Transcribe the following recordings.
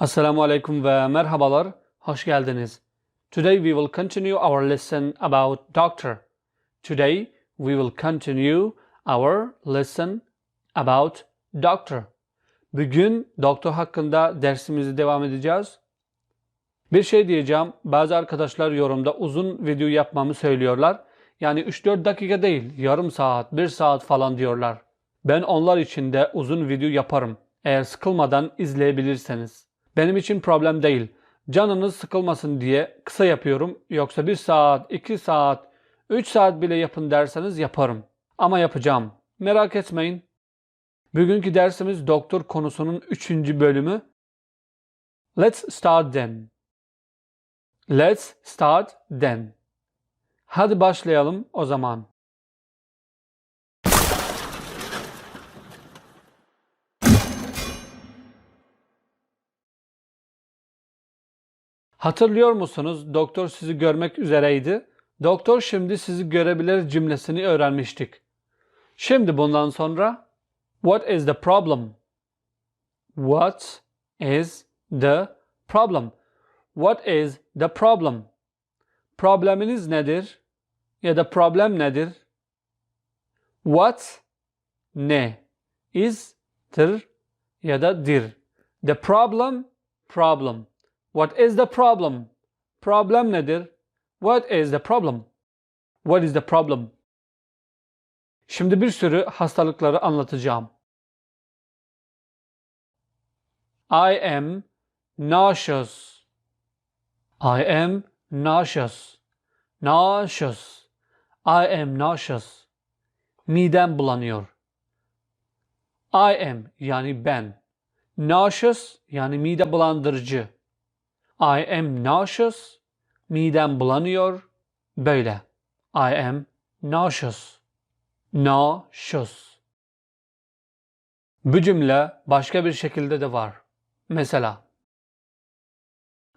Assalamu alaikum ve merhabalar. Hoş geldiniz. Today we will continue our lesson about doctor. Today we will continue our lesson about doctor. Bugün doktor hakkında dersimizi devam edeceğiz. Bir şey diyeceğim. Bazı arkadaşlar yorumda uzun video yapmamı söylüyorlar. Yani 3-4 dakika değil, yarım saat, 1 saat falan diyorlar. Ben onlar için de uzun video yaparım. Eğer sıkılmadan izleyebilirseniz. Benim için problem değil. Canınız sıkılmasın diye kısa yapıyorum. Yoksa 1 saat, 2 saat, 3 saat bile yapın derseniz yaparım. Ama yapacağım. Merak etmeyin. Bugünkü dersimiz doktor konusunun 3. bölümü. Let's start then. Let's start then. Hadi başlayalım o zaman. Hatırlıyor musunuz? Doktor sizi görmek üzereydi. Doktor şimdi sizi görebilir cümlesini öğrenmiştik. Şimdi bundan sonra What is the problem? What is the problem? What is the problem? Probleminiz nedir? Ya da problem nedir? What ne? Is tır ya da dir. The problem problem. What is the problem? Problem nedir? What is the problem? What is the problem? Şimdi bir sürü hastalıkları anlatacağım. I am nauseous. I am nauseous. Nauseous. I am nauseous. Midem bulanıyor. I am yani ben. Nauseous yani mide bulandırıcı. I am nauseous. Midem bulanıyor. Böyle. I am nauseous. Nauseous. Bu cümle başka bir şekilde de var. Mesela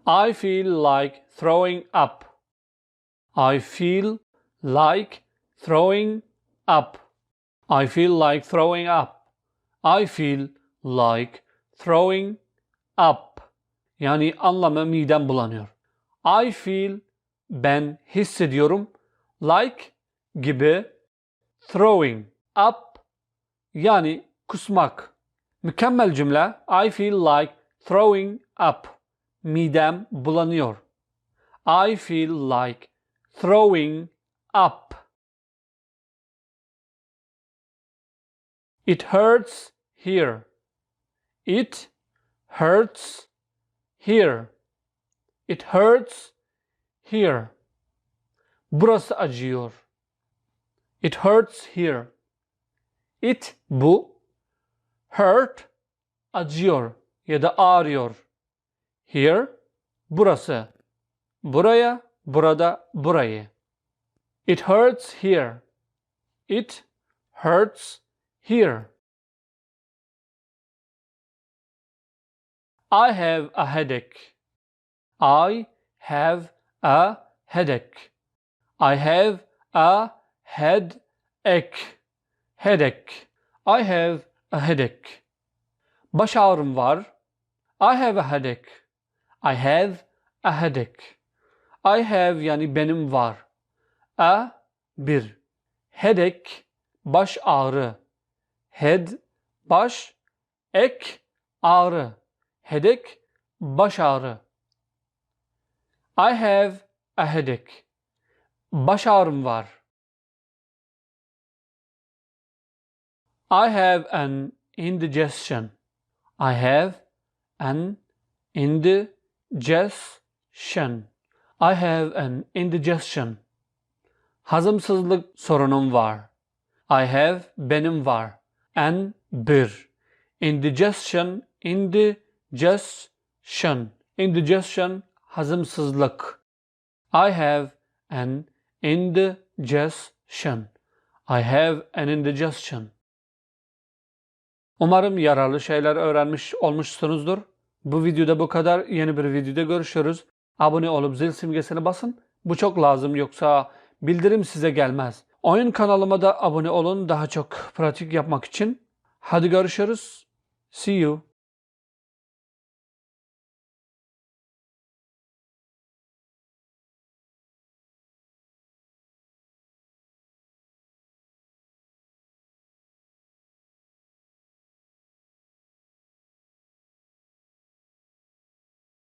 I feel like throwing up. I feel like throwing up. I feel like throwing up. I feel like throwing up. Yani anlamı midem bulanıyor. I feel ben hissediyorum like gibi throwing up yani kusmak. Mükemmel cümle. I feel like throwing up. Midem bulanıyor. I feel like throwing up. It hurts here. It hurts here. It hurts here. Burası acıyor. It hurts here. It bu. Hurt acıyor ya da ağrıyor. Here burası. Buraya, burada, burayı. It hurts here. It hurts here. I have a headache. I have a headache. I have a headache. Headache. I have a headache. Baş ağrım var. I have a headache. I have a headache. I have yani benim var. A bir. Headache baş ağrı. Head baş ek ağrı. Headache baş ağrı. I have a headache. Baş ağrım var. I have an indigestion. I have an indigestion. I have an indigestion. Hazımsızlık sorunum var. I have benim var. An bir. Indigestion, indigestion. Indigestion, hazımsızlık. I have an indigestion. I have an indigestion. Umarım yararlı şeyler öğrenmiş olmuşsunuzdur. Bu videoda bu kadar. Yeni bir videoda görüşürüz. Abone olup zil simgesine basın. Bu çok lazım yoksa bildirim size gelmez. Oyun kanalıma da abone olun daha çok pratik yapmak için. Hadi görüşürüz. See you.